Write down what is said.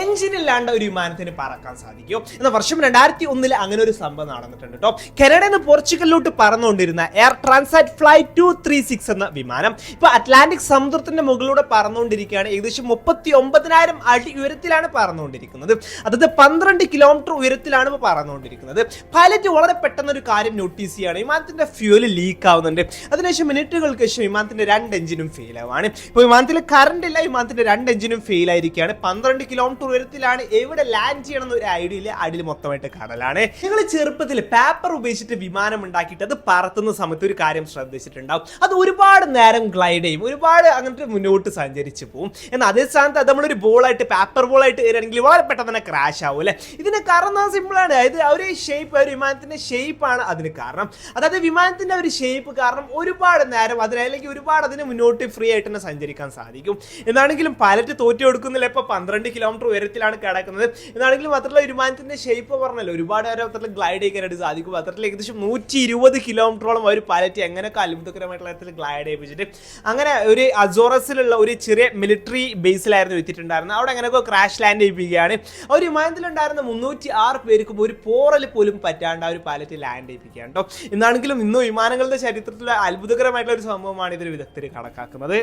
Engine ഇല്ലാണ്ട് ഒരു വിമാനത്തിന് പറക്കാൻ സാധിക്കും. എന്നാൽ വർഷം രണ്ടായിരത്തി ഒന്നിൽ അങ്ങനെ ഒരു സംഭവം നടന്നിട്ടുണ്ട് കേട്ടോ കനഡയിൽ നിന്ന് പോർച്ചുഗലിലോട്ട് പറന്നുകൊണ്ടിരുന്ന Air Transat flight two three six എന്ന വിമാനം ഇപ്പൊ അറ്റ്ലാന്റിക് സമുദ്രത്തിന്റെ മുകളിലൂടെ പറന്നുകൊണ്ടിരിക്കുകയാണ്. ഏകദേശം മുപ്പത്തി ഒമ്പതിനായിരം അടി ഉയരത്തിലാണ് പറന്നുകൊണ്ടിരിക്കുന്നത്. അതായത് പന്ത്രണ്ട് കിലോമീറ്റർ ഉയരത്തിലാണ് ഇപ്പോൾ പറന്നുകൊണ്ടിരിക്കുന്നത്. പൈലറ്റ് വളരെ പെട്ടെന്ന് ഒരു കാര്യം നോട്ടീസ് ചെയ്യുകയാണ് വിമാനത്തിന്റെ ഫ്യൂൽ ലീക്ക് ആവുന്നുണ്ട്. അതിനുശേഷം മിനിറ്റുകൾക്ക് ശേഷം വിമാനത്തിന്റെ രണ്ട് എഞ്ചിനും ഫെയിൽ ആവുകയാണ് ഇപ്പോൾ വിമാനത്തിൽ കറണ്ട് ഇല്ല വിമാനത്തിന്റെ രണ്ട് എഞ്ചിനും ഫെയിൽ ആയിരിക്കുകയാണ്. പന്ത്രണ്ട് കിലോമീറ്റർ ഉയരത്തിലാണ് എവിടെ ലാൻഡ് ചെയ്യണം എന്നൊരു ഐഡിയ ഇല്ല അടിയിൽ മൊത്തമായിട്ട് കടലാണ് നിങ്ങൾ ചെറുപ്പത്തിൽ പേപ്പർ ഉപയോഗിച്ചിട്ട് വിമാനം ഉണ്ടാക്കിയിട്ട് അത് പറത്തുന്ന സമയത്ത് ഒരു കാര്യം ശ്രദ്ധിച്ചിട്ടുണ്ടാവും. അത് ഒരുപാട് നേരം ഗ്ലൈഡ് ചെയ്യും. ഒരുപാട് അങ്ങനത്തെ മുന്നോട്ട് സഞ്ചരിച്ചു പോകും എന്നാൽ അതേ സ്ഥാനത്ത് അത് നമ്മളൊരു ബോളായിട്ട് പേപ്പർ ബോളായിട്ട് വരികയാണെങ്കിൽ വളരെ പെട്ടെന്ന് തന്നെ ക്രാഷ് ആവും അല്ലേ? ഇതിന് കാരണം സിമ്പിളാണ് അതായത് ആ ഒരു ഷേപ്പ് ഒരു വിമാനത്തിന്റെ ഷേപ്പാണ് അതിന് കാരണം. അതായത് വിമാനത്തിന്റെ ഒരു ഷേപ്പ് കാരണം ഒരുപാട് നേരം അതിന് അല്ലെങ്കിൽ ഒരുപാട് അതിന് മുന്നോട്ട് ഫ്രീ ആയിട്ട് തന്നെ സഞ്ചരിക്കാൻ സാധിക്കും. എന്നാണെങ്കിലും പൈലറ്റ് തോറ്റു കൊടുക്കുന്നില്ല. ഇപ്പൊ പന്ത്രണ്ട് കിലോമീറ്റർ ഉയരത്തിലാണ് കിടക്കുന്നത്. എന്നാണെങ്കിലും മാത്രമല്ല വിമാനത്തിന്റെ ഷേപ്പ് പറഞ്ഞല്ലോ ഒരുപാട് പേരെ അത്രത്തിൽ ഗ്ലൈഡ് ചെയ്യാനായിട്ട് സാധിക്കും. അത്രത്തിൽ ഏകദേശം നൂറ്റി ഇരുപത് കിലോമീറ്ററോളം ഒരു പൈലറ്റ് എങ്ങനെയൊക്കെ അത്ഭുതകരമായിട്ടുള്ള തരത്തിൽ ഗ്ലൈഡ് ചെയ്യിപ്പിച്ചിട്ട് അങ്ങനെ ഒരു അസോറസിലുള്ള ഒരു ചെറിയ മിലിറ്ററി ബേസിലായിരുന്നു എത്തിയിട്ടുണ്ടായിരുന്നത്. അവിടെ അങ്ങനെയൊക്കെ ക്രാഷ് ലാൻഡ് ചെയ്യിപ്പിക്കുകയാണ്. ആ ഒരു വിമാനത്തിലുണ്ടായിരുന്ന മുന്നൂറ്റി ആറ് പേർക്കും ഒരു പോറൽ പോലും പറ്റാണ്ട് ആ ഒരു പൈലറ്റ് ലാൻഡ് ചെയ്യിപ്പിക്കുകയാണ് കേട്ടോ എന്നാണെങ്കിലും ഇന്ന് വിമാനങ്ങളുടെ ചരിത്രത്തിലെ അത്ഭുതകരമായിട്ടുള്ള ഒരു സംഭവമാണ് ഇതിൽ വിദഗ്ധർ കണക്കാക്കുന്നത്.